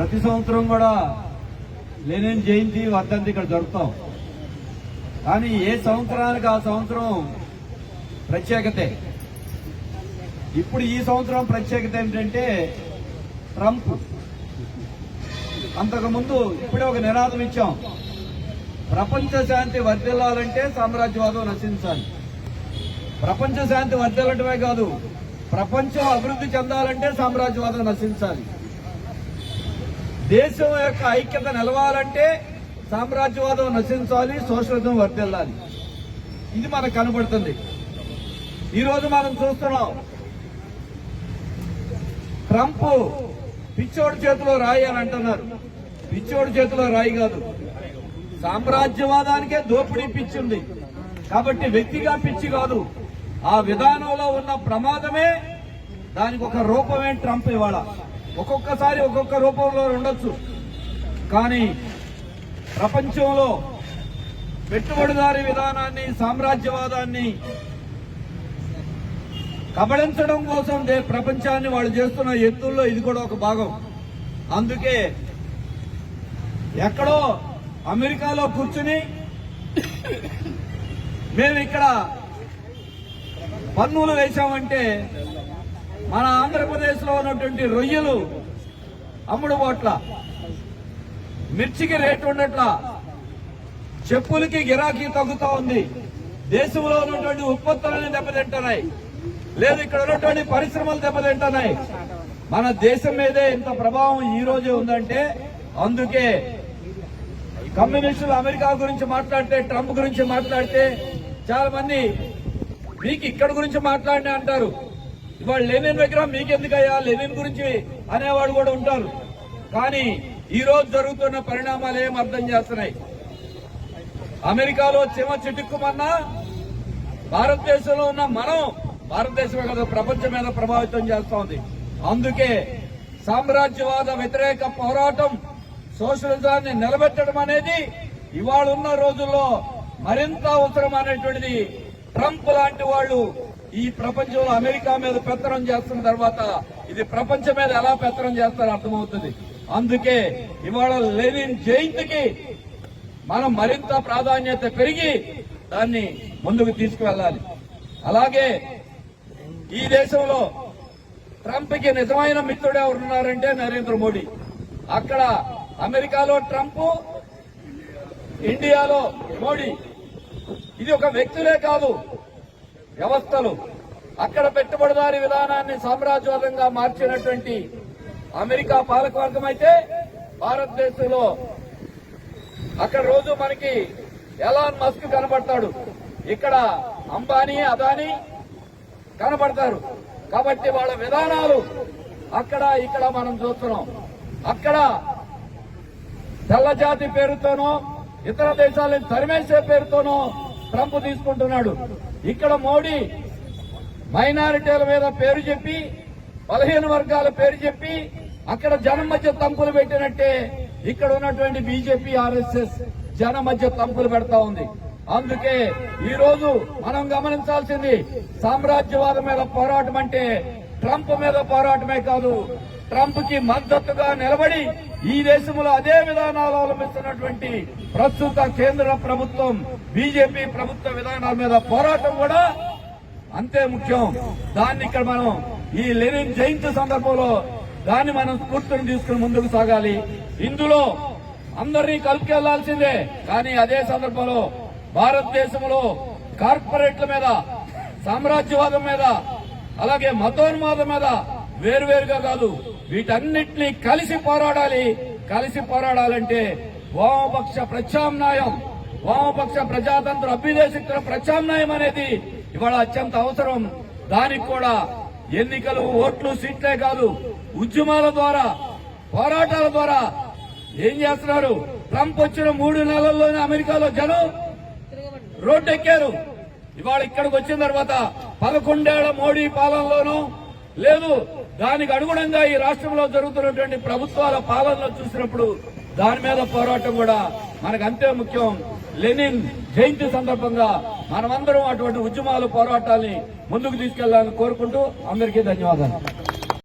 ప్రతి సంవత్సరం కూడా లెనిన్ జయంతి వర్ధంతి ఇక్కడ జరుపుతాం. కానీ ఏ సంవత్సరానికి ఆ సంవత్సరం ప్రత్యేకతే? ఇప్పుడు ఈ సంవత్సరం ప్రత్యేకత ఏంటంటే ట్రంప్. అంతకుముందు ఇప్పుడే ఒక నినాదం ఇచ్చాం. ప్రపంచ శాంతి వర్ధిల్లాలంటే సామ్రాజ్యవాదం నశించాలి. ప్రపంచ శాంతి వర్ధిల్లటమే కాదు ప్రపంచం అభివృద్ధి చెందాలంటే సామ్రాజ్యవాదం నశించాలి. దేశం యొక్క ఐక్యత నిలవాలంటే సామ్రాజ్యవాదం నశించాలి సోషలిజం వర్దెల్లాలి ఇది మనకు కనబడుతుంది. ఈరోజు మనం చూస్తున్నాం. ట్రంప్ పిచ్చోడి చేతిలో రాయి అని అంటున్నారు. పిచ్చోడి చేతిలో రాయి కాదు. సామ్రాజ్యవాదానికే దోపిడీ పిచ్చి ఉంది. కాబట్టి వ్యక్తిగా పిచ్చి కాదు. ఆ విధానంలో ఉన్న ప్రమాదమే దానికి ఒక రూపమే ట్రంప్ ఇవాళ. ఒక్కొక్కసారి ఒక్కొక్క రూపంలో ఉండొచ్చు. కానీ ప్రపంచంలో పెట్టుబడిదారీ విధానాన్ని సామ్రాజ్యవాదాన్ని కబళించడం కోసం ప్రపంచాన్ని వాళ్ళు చేస్తున్న ఎత్తుల్లో ఇది కూడా ఒక భాగం. అందుకే ఎక్కడో అమెరికాలో కూర్చుని మేము ఇక్కడ పన్నులు వేశామంటే మన ఆంధ్రప్రదేశ్లో ఉన్నటువంటి రొయ్యలు అమ్ముడుపోట్ల మిర్చికి రేటు ఉండట్ల చెప్పులకి గిరాకీ తగ్గుతూ ఉంది. దేశంలో ఉన్నటువంటి ఉత్పత్తులని దెబ్బతింటున్నాయి. లేదు ఇక్కడ ఉన్నటువంటి పరిశ్రమలు దెబ్బతింటున్నాయి. మన దేశం మీదే ఇంత ప్రభావం ఈ రోజే ఉందంటే అందుకే కమ్యూనిస్టులు అమెరికా గురించి మాట్లాడితే ట్రంప్ గురించి మాట్లాడితే చాలా మంది మీకు ఇక్కడ గురించి మాట్లాడినా అంటారు. ఇవాళ లెనిన్ విగ్రహం మీకెందుకయ్యా? లెనిన్ గురించి అనేవాడు కూడా ఉంటారు. కానీ ఈ రోజు జరుగుతున్న పరిణామాలు ఏం అర్థం చేస్తున్నాయి? అమెరికాలో చిమ చిటుక్కుమన్నా భారతదేశంలో ఉన్న మనం భారతదేశమే కదా ప్రపంచం మీద ప్రభావితం చేస్తోంది. అందుకే సామ్రాజ్యవాద వ్యతిరేక పోరాటం సోషలిజాన్ని నిలబెట్టడం అనేది ఇవాళ ఉన్న రోజుల్లో మరింత అవసరం అనేటువంటిది ట్రంప్ లాంటి వాళ్ళు ఈ ప్రపంచంలో అమెరికా మీద పెత్తనం చేస్తున్న తర్వాత ఇది ప్రపంచం మీద ఎలా పెత్తనం చేస్తారో అర్థమవుతుంది. అందుకే ఇవాళ లెనిన్ జయంతికి మనం మరింత ప్రాధాన్యత పెరిగి దాన్ని ముందుకు తీసుకువెళ్ళాలి. అలాగే ఈ దేశంలో ట్రంప్కి నిజమైన మిత్రుడు ఎవరున్నారంటే నరేంద్ర మోడీ. అక్కడ అమెరికాలో ట్రంప్ ఇండియాలో మోడీ. ఇది ఒక వ్యక్తులే కాదు వ్యవస్థలు అక్కడ పెట్టుబడిదారి విధానాన్ని సామ్రాజ్యవాదంగా మార్చినటువంటి అమెరికా పాలకవర్గం అయితే భారతదేశంలో అక్కడ రోజు మనకి ఎలాన్ మస్క్ కనబడతాడు. ఇక్కడ అంబానీ అదానీ కనబడతారు. కాబట్టి వాళ్ళ విధానాలు అక్కడ ఇక్కడ మనం చూస్తున్నాం. అక్కడ తెల్ల జాతి పేరుతోనో ఇతర దేశాలను తరిమేసే పేరుతోనో ట్రంప్ తీసుకుంటున్నాడు. ఇక్కడ మోడీ మైనారిటీల మీద పేరు చెప్పి బలహీన వర్గాల పేరు చెప్పి అక్కడ జనం మధ్య తంపులు పెట్టినట్టే ఇక్కడ ఉన్నటువంటి బీజేపీ ఆర్ఎస్ఎస్ జనం మధ్య తంపులు పెడతా ఉంది. అందుకే ఈ రోజు మనం గమనించాల్సింది సామ్రాజ్యవాదం మీద పోరాటం అంటే ట్రంప్ మీద పోరాటమే కాదు ట్రంప్కి మద్దతుగా నిలబడి ఈ దేశంలో అదే విధానాలు అవలంబిస్తున్నటువంటి ప్రస్తుత కేంద్ర ప్రభుత్వం బీజేపీ ప్రభుత్వ విధానాల మీద పోరాటం కూడా అంతే ముఖ్యం. దాన్ని ఇక్కడ మనం ఈ లెనిన్ జయంతి సందర్భంలో దాన్ని మనం స్ఫూర్తిని తీసుకుని ముందుకు సాగాలి. ఇందులో అందరినీ కలుపుకెళ్ళాల్సిందే కానీ అదే సందర్భంలో భారతదేశంలో కార్పొరేట్ల మీద సామ్రాజ్యవాదం మీద అలాగే మతోన్మాదం మీద వేరువేరుగా కాదు వీటన్నిటినీ కలిసి పోరాడాలి. కలిసి పోరాడాలంటే వామపక్ష ప్రత్యామ్నాయం వామపక్ష ప్రజాతంత్ర అభ్యుదేశితుల ప్రత్యామ్నాయం అనేది ఇవాళ అత్యంత అవసరం. దానికి కూడా ఎన్నికలు ఓట్లు సీట్లే కాదు ఉద్యమాల ద్వారా పోరాటాల ద్వారా ఏం చేస్తున్నారు? ట్రంప్ వచ్చిన మూడు నెలల్లోనే అమెరికాలో జనం రోడ్డెక్కారు. ఇవాళ ఇక్కడికి వచ్చిన తర్వాత పదకొండేళ్ళ మోడీ పాలనలోనూ లేదు దానికి అనుగుణంగా ఈ రాష్ట్రంలో జరుగుతున్నటువంటి ప్రభుత్వాల పాలనలో చూసినప్పుడు దాని మీద పోరాటం కూడా మనకు అంతే ముఖ్యం. లెనిన్ జయంతి సందర్భంగా మనమందరం అటువంటి ఉద్యమాలు పోరాటాన్ని ముందుకు తీసుకెళ్ళాలని కోరుకుంటూ అందరికీ ధన్యవాదాలు.